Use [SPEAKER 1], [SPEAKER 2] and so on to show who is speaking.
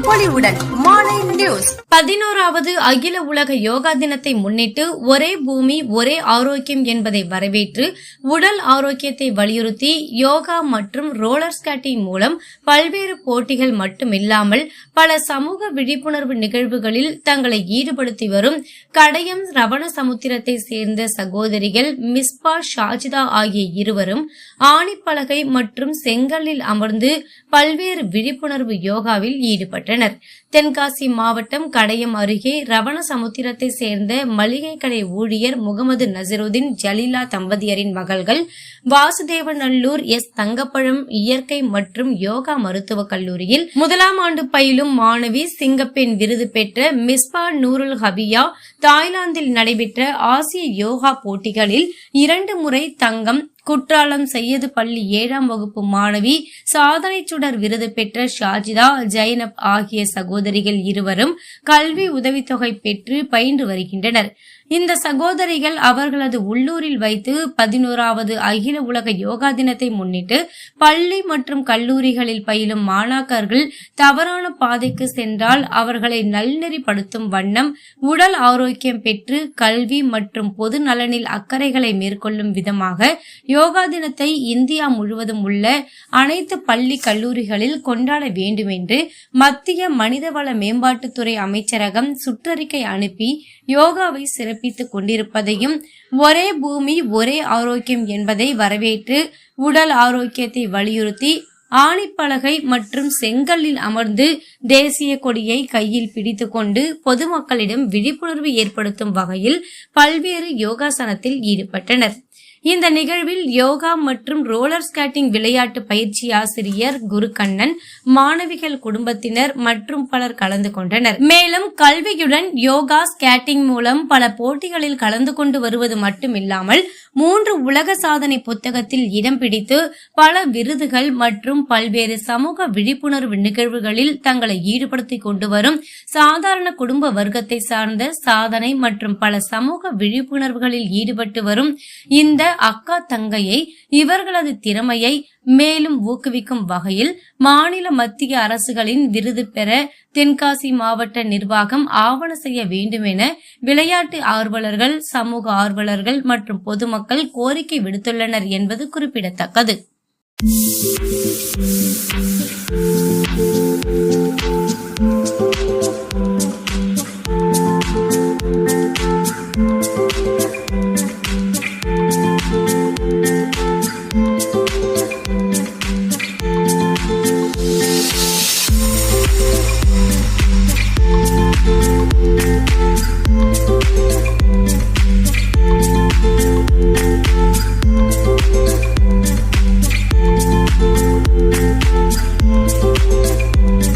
[SPEAKER 1] பொலிவுடன் மாலை நியூஸ்.
[SPEAKER 2] பதினோராவது அகில உலக யோகா தினத்தை முன்னிட்டு ஒரே பூமி ஒரே ஆரோக்கியம் என்பதை வரவேற்று உடல் ஆரோக்கியத்தை வலியுறுத்தி யோகா மற்றும் ரோலர் ஸ்கேட்டிங் மூலம் பல்வேறு போட்டிகள் மட்டுமில்லாமல் பல சமூக விழிப்புணர்வு நிகழ்வுகளில் தங்களை ஈடுபடுத்தி வரும் கடையம் ரவண சமுத்திரத்தை சேர்ந்த சகோதரிகள் மிஸ்பா ஷாஜிதா ஆகிய இருவரும் ஆணிப்பலகை மற்றும் செங்கல்லில் அமர்ந்து பல்வேறு விழிப்புணர்வு யோகாவில் ஈடுபட்டனர் தென்காசி மாவட்டம் கடையம் அருகே ரவண சமுத்திரத்தை சேர்ந்த மளிகை கடை ஊழியர் முகமது நசருதீன் ஜலீலா தம்பதியரின் மகள்கள் வாசுதேவநல்லூர் எஸ். தங்கப்பழம் இயற்கை மற்றும் யோகா மருத்துவக் கல்லூரியில் முதலாம் ஆண்டு பயிலும் மாணவி சிங்கப்பெண் விருது பெற்ற மிஸ்பா நூருல் ஹபியா தாய்லாந்தில் நடைபெற்ற ஆசிய யோகா போட்டிகளில் இரண்டு முறை தங்கம் குற்றாலம் செய்யது பள்ளி ஏழாம் வகுப்பு மாணவி சாதனை சுடர் விருது பெற்ற ஷாஜிதா ஜைனப் ஆகிய சகோதரிகள் இருவரும் கல்வி உதவித்தொகை பெற்று பயின்று வருகின்றனர். இந்த சகோதரிகள் அவர்களது உள்ளூரில் வைத்து பதினோராவது அகில உலக யோகா தினத்தை முன்னிட்டு பள்ளி மற்றும் கல்லூரிகளில் பயிலும் மாணாக்கர்கள் தவறான பாதைக்கு சென்றால் அவர்களை நல்நெறிப்படுத்தும் வண்ணம் உடல் ஆரோக்கியம் பெற்று கல்வி மற்றும் பொது நலனில் அக்கறைகளை மேற்கொள்ளும் விதமாக யோகா தினத்தை இந்தியா முழுவதும் உள்ள அனைத்து பள்ளி கல்லூரிகளில் கொண்டாட வேண்டும் என்று மத்திய மனிதவள மேம்பாட்டுத்துறை அமைச்சரகம் சுற்றறிக்கை அனுப்பி யோகாவை சிறப்பித்துக் கொண்டிருப்பதையும் ஒரே பூமி ஒரே ஆரோக்கியம் என்பதை வரவேற்று உடல் ஆரோக்கியத்தை வலியுறுத்தி ஆணிப்பலகை மற்றும் செங்கல்லில் அமர்ந்து தேசிய கொடியை கையில் பிடித்துக்கொண்டு பொதுமக்களிடம் விழிப்புணர்வு ஏற்படுத்தும் வகையில் பல்வேறு யோகாசனத்தில் ஈடுபட்டனர். இந்த நிகழ்வில் யோகா மற்றும் ரோலர் ஸ்கேட்டிங் விளையாட்டு பயிற்சி ஆசிரியர் குருகண்ணன் மாணவிகள் குடும்பத்தினர் மற்றும் பலர் கலந்து கொண்டனர். மேலும் கல்வியுடன் யோகா ஸ்கேட்டிங் மூலம் பல போட்டிகளில் கலந்து கொண்டு வருவது மட்டுமில்லாமல் மூன்று உலக சாதனை புத்தகத்தில் இடம் பிடித்து பல விருதுகள் மற்றும் பல்வேறு சமூக விழிப்புணர்வு நிகழ்வுகளில் தங்களை ஈடுபடுத்திக் கொண்டு வரும் சாதாரண குடும்ப வர்க்கத்தை சார்ந்த சாதனை மற்றும் பல சமூக விழிப்புணர்வுகளில் ஈடுபட்டு வரும் இந்த அக்கா தங்கையை இவர்களது திறமையை மேலும் ஊக்குவிக்கும் வகையில் மாநில மத்திய அரசுகளின் விருது பெற தென்காசி மாவட்ட நிர்வாகம் ஆவண செய்ய வேண்டும் என விளையாட்டு ஆர்வலர்கள் சமூக ஆர்வலர்கள் மற்றும் பொதுமக்கள் கோரிக்கை விடுத்துள்ளனர் என்பது குறிப்பிடத்தக்கது. Thank you.